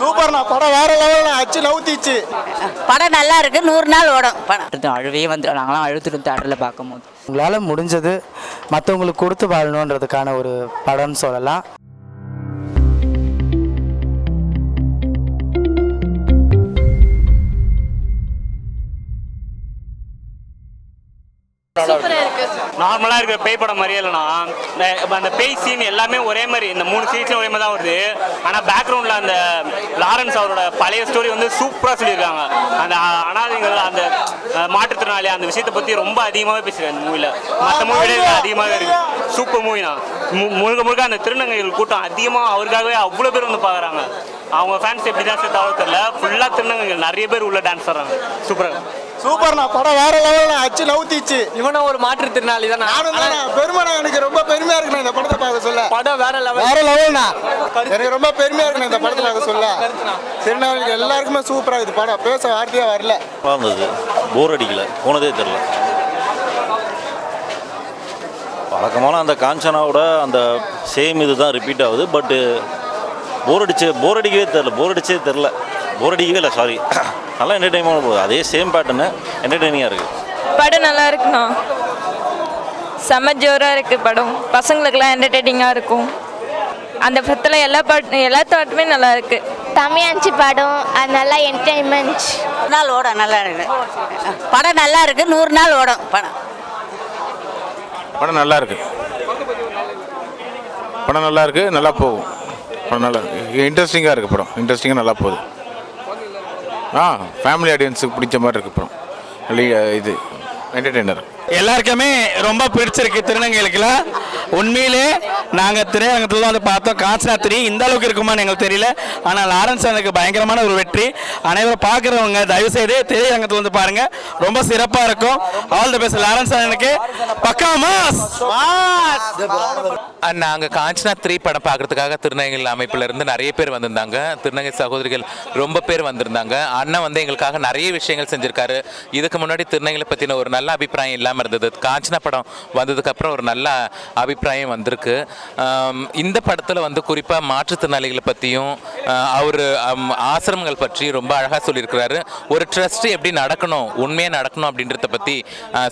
சூப்பர்ண்ணா. படம் வேற லெவல்ண்ணா அச்சு நவுத்திச்சு. படம் நல்லா இருக்கு. நூறு நாள் ஓடும். படம். அழுவே வந்து நாங்களாம் அழுத்துட்டு தேட்டரில் பார்க்கும்போது. உங்களால் முடிஞ்சது மற்றவங்களுக்கு கொடுத்து வாழணுன்றதுக்கான ஒரு படம்னு சொல்லலாம். நார்மலாக இருக்கிற பேய் படம் மாதிரியே இப்ப அந்த பேய் சீன் எல்லாமே ஒரே மாதிரி இந்த மூணு சீன்ஸும் ஒரே மாதிரி தான் வருது. ஆனால் பேக்ரவுண்டில் அந்த லாரன்ஸ் அவரோட பழைய ஸ்டோரி வந்து சூப்பராக சொல்லியிருக்காங்க. அந்த அ- அனாதைகள் அந்த மாற்றுத்திறனாளி அந்த விஷயத்தை பற்றி ரொம்ப அதிகமாகவே பேசுகிறேன் அந்த மூவியில் மற்ற மூவியோட அதிகமாகவே இருக்கு. சூப்பர் மூவினா முழுக்க முழுக்க அந்த திருநங்கைகள் கூட்டம் அதிகமாக அவருக்காகவே அவ்வளோ பேர் வந்து பார்க்குறாங்க அவங்க ஃபேன்ஸ் எப்படி தான் சேர்த்தாலும் தெரியல. ஃபுல்லாக திருநங்கைகள். நிறைய பேர் உள்ள டான்ஸ் ஆடுறாங்க. சூப்பராக சூப்பர்ண்ணா படம் வேற லெவல்ண்ணா அச்சு நவுத்திச்சு இவனும் ஒரு மாற்றுத்திறனாளி தான்? நானும் தானே பெருமைண்ணா எனக்கு ரொம்ப பெருமையா இருக்குண்ணா இந்த படத்தை பார்க்க சொல்ல. படம் வேற லெவல். வேற லெவல்ண்ணா. எனக்கு ரொம்ப பெருமையா இருக்குண்ணா இந்த படத்தை பார்க்க சொல்ல. திருநாவளிக்கு எல்லாருக்குமே சூப்பரா இது படம். பேச வார்த்தையே வரல. இருந்தது. போர் அடிக்கல. போனதே தெரில வழக்கமான அந்த காஞ்சனாவோட அந்த சேம் இது தான் ரிப்பீட் ஆகுது. பட்டு போர் அடிச்சு போர் அடிக்கவே தெரில போர் அடிச்சே தெரில போர் அடிக்கவே இல்லை சாரி நல்லா என்டர்டைன்மெண்ட் போகுது. அதே சேம் பேட்டர்னு என்டர்டைனிங்காக இருக்குது படம் நல்லா இருக்குண்ணா. செம்ம ஜோராக இருக்குது படம். பசங்களுக்கெல்லாம் என்டர்டெய்னிங்காக இருக்கும். அந்த படத்தில் எல்லா பாட்டு எல்லா பாட்டுமே நல்லா இருக்குது தமிழாஞ்சி படம். அது நல்லா என்டர்டைன்மெண்ட் நாள் ஓடும். நல்லா இருக்கு. படம் நல்லா இருக்கு. நூறு நாள் ஓடும் படம். படம் நல்லா இருக்கு. படம் நல்லா இருக்கு. நல்லா போகும். படம் நல்லா இன்ட்ரெஸ்டிங்காக இருக்கு படம். இன்ட்ரெஸ்டிங்காக நல்லா போகுது. ஆ ஃபேமிலி ஆடியன்ஸுக்கு பிடிச்ச மாதிரி இருக்கு படம். இது என்டர்டெய்னர் எல்லாருக்குமே ரொம்ப பிடிச்சிருக்கு திருநங்கைகளுக்குலாம் உண்மையிலே நாங்கள் திரையரங்கத்தில் வந்து பார்த்தோம். காஞ்சனா த்ரீ இந்த அளவுக்கு இருக்குமான்னு எங்களுக்கு தெரியல. ஆனால் லாரன்ஸ் எனக்கு பயங்கரமான ஒரு வெற்றி. அனைவரும் பார்க்குறவங்க தயவுசெய்து திரையரங்கத்தில் வந்து பாருங்க. ரொம்ப சிறப்பாக இருக்கும். ஆல் தி பெஸ்ட் லாரன்ஸ் எனக்கு பக்கா மாஸ்! நாங்கள் காஞ்சனா த்ரீ படம் பார்க்கறதுக்காக திருநங்கைகள் அமைப்புல இருந்து நிறைய பேர் வந்திருந்தாங்க. திருநங்கை சகோதரிகள் ரொம்ப பேர் வந்திருந்தாங்க. அண்ணன் வந்து எங்களுக்காக நிறைய விஷயங்கள் செஞ்சிருக்காரு. இதுக்கு முன்னாடி திருநங்கைகளை பற்றின ஒரு நல்ல அபிப்பிராயம் இல்லாமல் இருந்தது. காஞ்சனா படம் வந்ததுக்கு அப்புறம் ஒரு நல்ல அபிப்பிராயம் அபிப்பிராயம் வந்திருக்கு. இந்த படத்தில் வந்து குறிப்பாக மாற்றுத்திறனாளிகளை பற்றியும் அவர் ஆசிரமங்கள் பற்றி ரொம்ப அழகாக சொல்லியிருக்கிறாரு. ஒரு ட்ரஸ்ட் எப்படி நடக்கணும் உண்மையாக நடக்கணும் அப்படின்றத பற்றி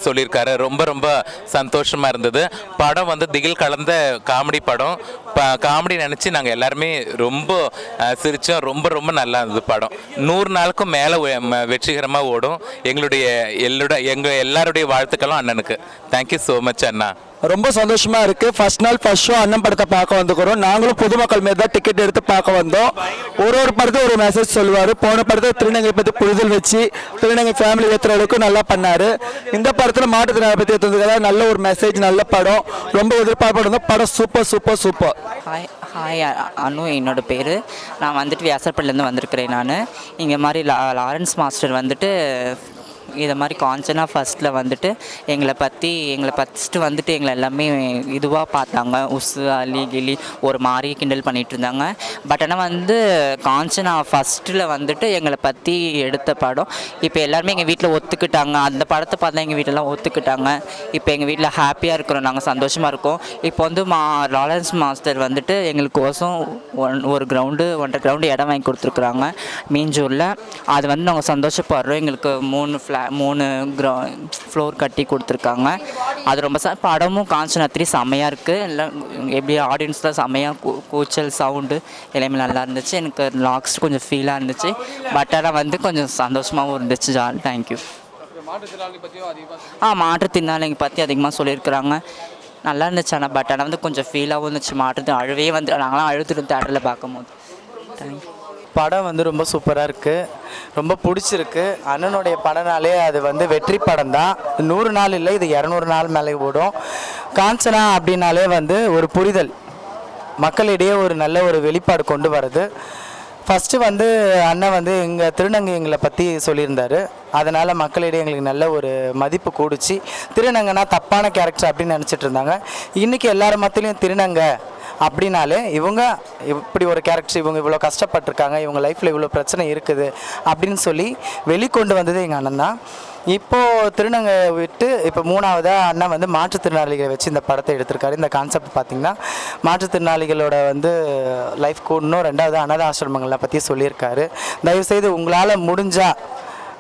சொல்லியிருக்காரு. ரொம்ப ரொம்ப சந்தோஷமாக இருந்தது. படம் வந்து திகில் கலந்த காமெடி படம். காமெடி நினச்சி நாங்கள் எல்லாருமே ரொம்ப சிரித்தோம் ரொம்ப ரொம்ப நல்லா இருந்தது படம். நூறு நாளுக்கும் மேலே வெற்றிகரமாக ஓடும். எங்களுடைய எல்லோட எங்கள் எல்லாருடைய வாழ்த்துக்களும் அண்ணனுக்கு. தேங்க்யூ ஸோ மச் அண்ணா. ரொம்ப சந்தோஷமா இருக்கு. ஃபர்ஸ்ட் நாள் ஃபர்ஸ்ட் ஷோ அண்ணன் படத்தை பார்க்க வந்துக்கிறோம். நாங்களும் பொதுமக்கள் மீது தான் டிக்கெட் எடுத்து பார்க்க வந்தோம். ஒரு ஒரு படத்தை ஒரு மெசேஜ் சொல்லுவார். போன படத்தை திருநங்கை பற்றி புரிதல் வச்சு திருநங்கை ஃபேமிலி ஏற்றுற அளவுக்கு நல்லா பண்ணார். இந்த படத்தில் மாற்றுத்திறனை பற்றி ஏற்றுறதுக்காக நல்ல ஒரு மெசேஜ் நல்ல படம். ரொம்ப எதிர்பார்ப்பு படம் super super super hi hi Anu என்னோட பேர். நான் வந்துட்டு வியாசர்பள்ளிலேருந்து வந்திருக்கிறேன் நான். இங்கே மாதிரி லா லாரன்ஸ் மாஸ்டர் வந்துட்டு இதை மாதிரி காஞ்சனா ஃபஸ்ட்டில் வந்துட்டு எங்களை பற்றி எங்களை ஃபஸ்ட்டு வந்துட்டு எங்களை எல்லாமே இதுவாக பார்த்தாங்க. உசு அலி கிளி ஒரு மாதிரி கிண்டல் பண்ணிகிட்டு இருந்தாங்க. பட் ஆனால் வந்து காஞ்சனா ஃபஸ்ட்டில் வந்துட்டு எங்களை பற்றி எடுத்த படம் இப்போ எல்லாருமே எங்கள் வீட்டில் ஒத்துக்கிட்டாங்க. அந்த படத்தை பார்த்தா எங்கள் வீட்டிலலாம் ஒத்துக்கிட்டாங்க. இப்போ எங்கள் வீட்டில் ஹாப்பியாக இருக்கிறோம். நாங்கள் சந்தோஷமாக இருக்கோம். இப்போ வந்து மா லாரன்ஸ் மாஸ்டர் வந்துட்டு எங்களுக்கோசம் ஒன் ஒரு கிரவுண்டு ஒன்றரை கிரவுண்டு இடம் வாங்கி கொடுத்துருக்குறாங்க. மீஞ்சூரில். அது வந்து நாங்கள் சந்தோஷப்படுறோம். எங்களுக்கு மூணு ஃப்ளா மூணு க்ரௌ ஃப்ளோர் கட்டி கொடுத்துருக்காங்க. அது ரொம்ப ச படமும் காஞ்சனாத்திரி செம்மையாக இருக்குது எல்லாம் எப்படி ஆடியன்ஸில் செம்மையாக கூ கூச்சல் சவுண்டு எல்லாமே நல்லா இருந்துச்சு. எனக்கு லாக்ஸ் கொஞ்சம் ஃபீலாக இருந்துச்சு. பட் ஆனால் வந்து கொஞ்சம் சந்தோஷமாகவும் இருந்துச்சு ஜால். தேங்க்யூ ஆ மாற்றுத்திறனாளிங்க பற்றி அதிகமாக சொல்லியிருக்கிறாங்க. நல்லா இருந்துச்சு ஆனால் பட் ஆனால் வந்து கொஞ்சம் ஃபீலாகவும் இருந்துச்சு. மாற்றுத்து அழுவே வந்து நாங்களாம் அழுதுட்டு தேட்டரில் பார்க்கும்போது. தேங்க்யூ படம் வந்து ரொம்ப சூப்பராக இருக்குது ரொம்ப பிடிச்சிருக்கு. அண்ணனுடைய படம்னாலே அது வந்து வெற்றி படம் தான் நூறு நாள் இல்லை இது இரநூறு நாள் மேலே ஓடும். காஞ்சனா அப்படின்னாலே வந்து ஒரு புரிதல். மக்களிடையே ஒரு நல்ல ஒரு வெளிப்பாடு கொண்டு வருது ஃபஸ்ட்டு வந்து அண்ணன் வந்து எங்கள் திருநங்கைங்களை பற்றி சொல்லியிருந்தார். அதனால் மக்களிடையே எங்களுக்கு நல்ல ஒரு மதிப்பு கூடிச்சு. திருநங்கைனா தப்பான கேரக்டர் அப்படின்னு நினச்சிட்டு இருந்தாங்க. இன்றைக்கி எல்லார் மத்திலையும் திருநங்கை அப்படின்னாலே இவங்க இப்படி ஒரு கேரக்டர் இவங்க இவ்வளோ கஷ்டப்பட்டிருக்காங்க இவங்க லைஃப்பில் இவ்வளோ பிரச்சனை இருக்குது அப்படின்னு சொல்லி வெளிக்கொண்டு வந்தது எங்கள் அண்ணன் தான். இப்போது திருநங்கை விட்டு இப்போ மூணாவதாக அண்ணன் வந்து மாற்றுத்திறனாளிகளை வச்சு இந்த படத்தை எடுத்திருக்காரு. இந்த கான்செப்ட் பார்த்திங்கன்னா மாற்றுத்திறனாளிகளோட வந்து லைஃப் இன்னும் ரெண்டாவது அனாத ஆசிரமங்களை பற்றி சொல்லியிருக்காரு. தயவுசெய்து உங்களால் முடிஞ்சால்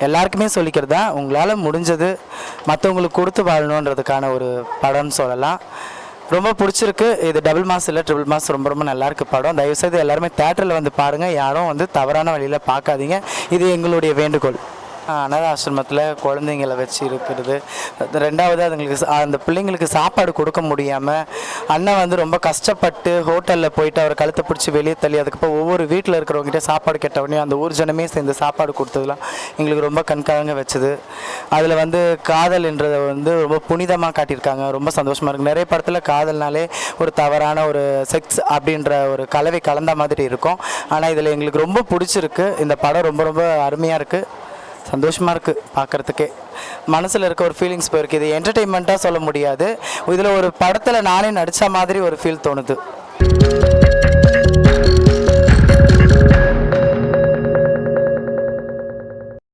எல்லாருக்குமே சொல்லிக்கிறது தான் உங்களால் முடிஞ்சது மற்றவங்களுக்கு கொடுத்து வாழணுன்றதுக்கான ஒரு படம்னு சொல்லலாம். ரொம்ப பிடிச்சிருக்கு. இது டபுள் மாஸ் இல்லை ட்ரிபிள் மாஸ் ரொம்ப ரொம்ப நல்லா இருக்கு படம். தயவுசெய்து எல்லாருமே தேட்டரில் வந்து பாருங்கள் யாரும் வந்து தவறான வழியில் பார்க்காதீங்க. இது எங்களுடைய வேண்டுகோள். அனாத ஆசிரமத்தில் குழந்தைங்கள வச்சு இருக்கிறது. ரெண்டாவது அதுங்களுக்கு சா- அந்த பிள்ளைங்களுக்கு சாப்பாடு கொடுக்க முடியாமல் அண்ணன் வந்து ரொம்ப கஷ்டப்பட்டு ஹோட்டலில் போயிட்டு அவர் கழுத்தை பிடிச்சி வெளியே தள்ளி அதுக்கப்புறம் ஒவ்வொரு வீட்டில் இருக்கிறவங்ககிட்ட சாப்பாடு கேட்டவொடனே அந்த ஊர் ஜனமே சேர்ந்து சாப்பாடு கொடுத்ததுலாம் எங்களுக்கு ரொம்ப கண்காணங்க வச்சது. அதில் வந்து காதல் என்றதை வந்து ரொம்ப புனிதமாக காட்டியிருக்காங்க. ரொம்ப சந்தோஷமாக இருக்குது நிறைய படத்தில் காதல்னாலே ஒரு தவறான ஒரு செக்ஸ் அப்படின்ற ஒரு கலவை கலந்த மாதிரி இருக்கும். ஆனால் இதில் எங்களுக்கு ரொம்ப பிடிச்சிருக்கு. இந்த படம் ரொம்ப ரொம்ப அருமையாக இருக்குது சந்தோஷமாக இருக்குது பார்க்குறதுக்கே மனசில் இருக்க ஒரு ஃபீலிங்ஸ் போயிருக்கு. இது என்டர்டெயின்மெண்ட்டாக சொல்ல முடியாது. இதில் ஒரு படத்தில் நானே நடித்த மாதிரி ஒரு ஃபீல் தோணுது.